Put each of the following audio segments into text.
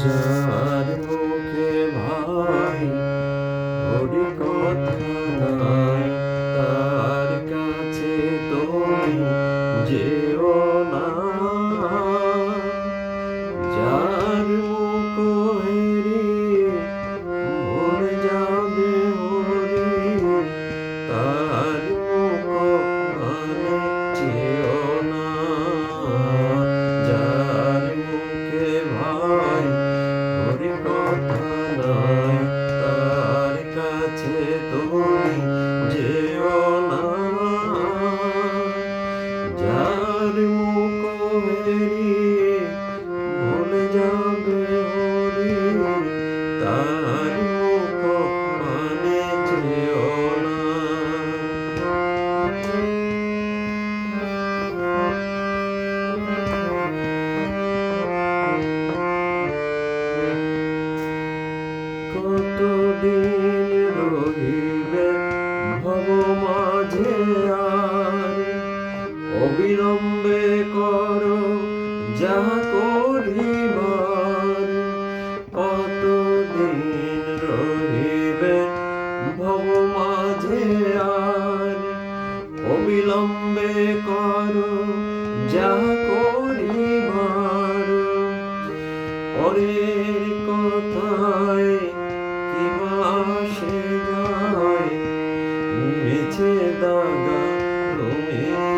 যার মুখে ভাই ওরে কথা নাই তার কাছে তুমি যেও যা করিবার পরের কথায় কিবা সে যায় নিচে দাদা তুমি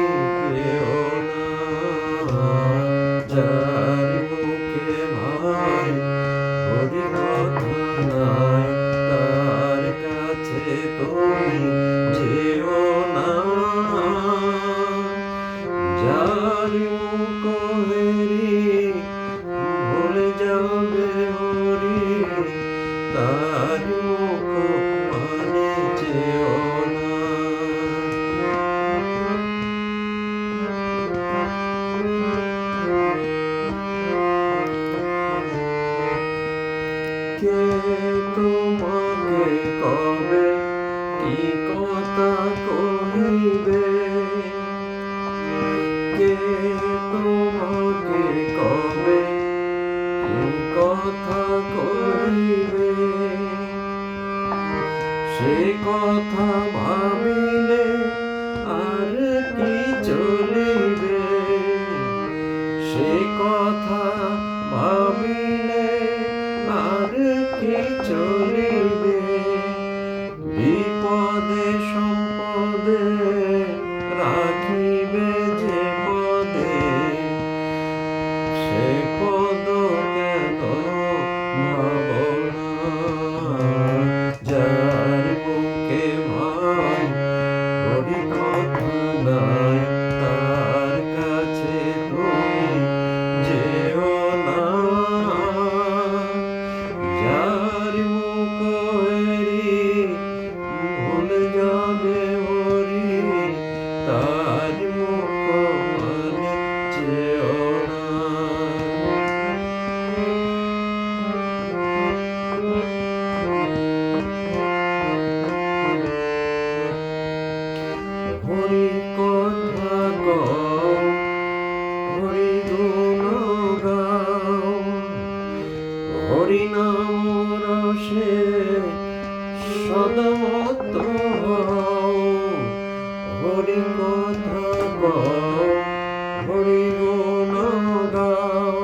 কথা কহিবে, কে তোমাকে কবে কথা কহিবে? সে কথা ভাবিলে আর কি চলিবে? সে কথা হরিনাম রসে সদমত হরি কথা হরি গুণ গাও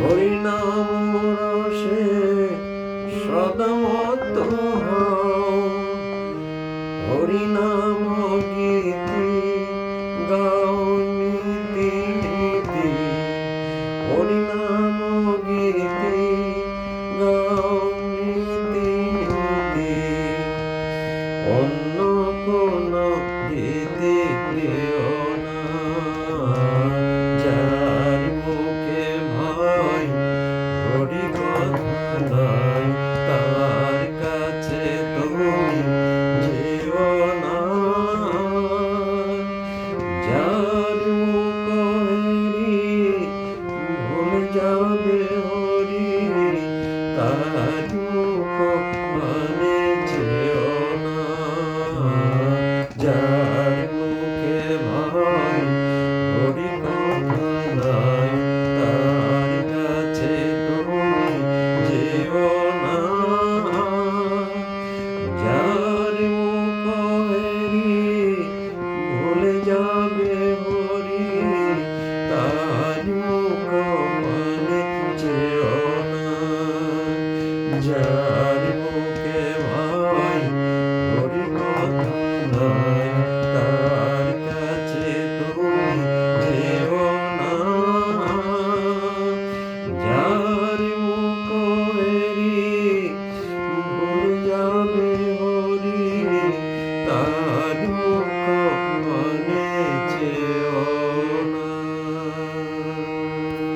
হরিনাম রসে সদমত হরিনাম গীতি গা the